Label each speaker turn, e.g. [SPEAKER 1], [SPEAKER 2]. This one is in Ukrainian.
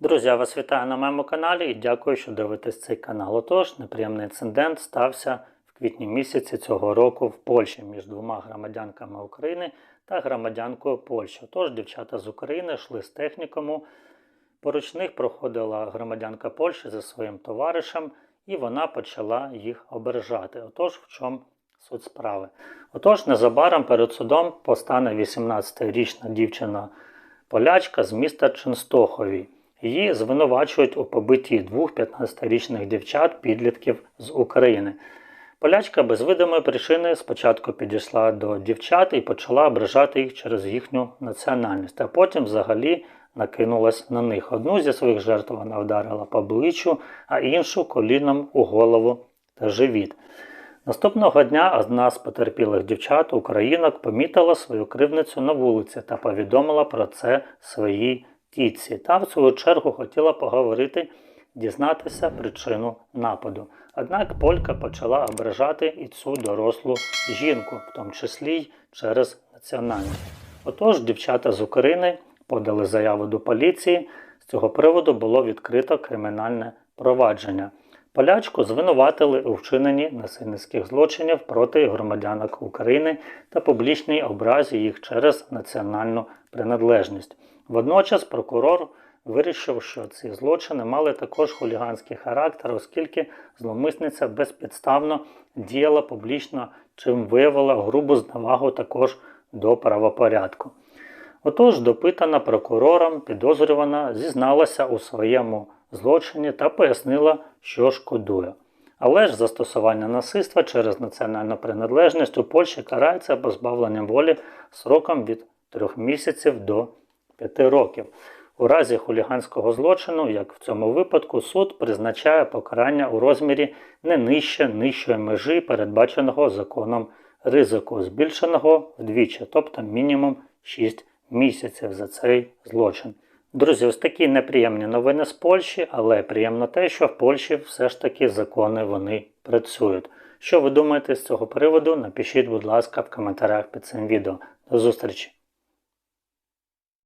[SPEAKER 1] Друзі, я вас вітаю на моєму каналі і дякую, що дивитесь цей канал. Отож, неприємний інцидент стався в квітні місяці цього року в Польщі між двома громадянками України та громадянкою Польщі. Отож, дівчата з України йшли з технікуму. Поруч них проходила громадянка Польщі зі своїм товаришем, і вона почала їх ображати. Отож, в чому суть справи? Отож, незабаром перед судом постане 18-річна дівчина полячка з міста Ченстохові. Її звинувачують у побитті двох 15-річних дівчат, підлітків з України. Полячка без видимої причини спочатку підійшла до дівчат і почала ображати їх через їхню національність, а потім взагалі накинулась на них. Одну зі своїх жертв вона вдарила по обличчю, а іншу коліном у голову та живіт. Наступного дня одна з потерпілих дівчат, українок, помітила свою кривницю на вулиці та повідомила про це своїй тітці. Та в свою чергу хотіла поговорити, дізнатися причину нападу. Однак Полька почала ображати і цю дорослу жінку, в тому числі й через національність. Отож, дівчата з України подали заяву до поліції. З цього приводу було відкрито кримінальне провадження. Полячку звинуватили у вчиненні насильницьких злочинів проти громадянок України та публічній образі їх через національну приналежність. Водночас прокурор вирішив, що ці злочини мали також хуліганський характер, оскільки зловмисниця безпідставно діяла публічно, чим виявила грубу зневагу також до правопорядку. Отож, допитана прокурором, підозрювана зізналася у своєму злочині та пояснила, що шкодує. Але ж застосування насильства через національну приналежність у Польщі карається позбавленням волі сроком від 3 місяців до 5 років. У разі хуліганського злочину, як в цьому випадку, суд призначає покарання у розмірі не нижче нижчої межі, передбаченого законом ризику, збільшеного вдвічі, тобто мінімум 6 місяців за цей злочин. Друзі, ось такі неприємні новини з Польщі, але приємно те, що в Польщі все ж таки закони вони працюють. Що ви думаєте з цього приводу? Напишіть, будь ласка, в коментарях під цим відео. До зустрічі!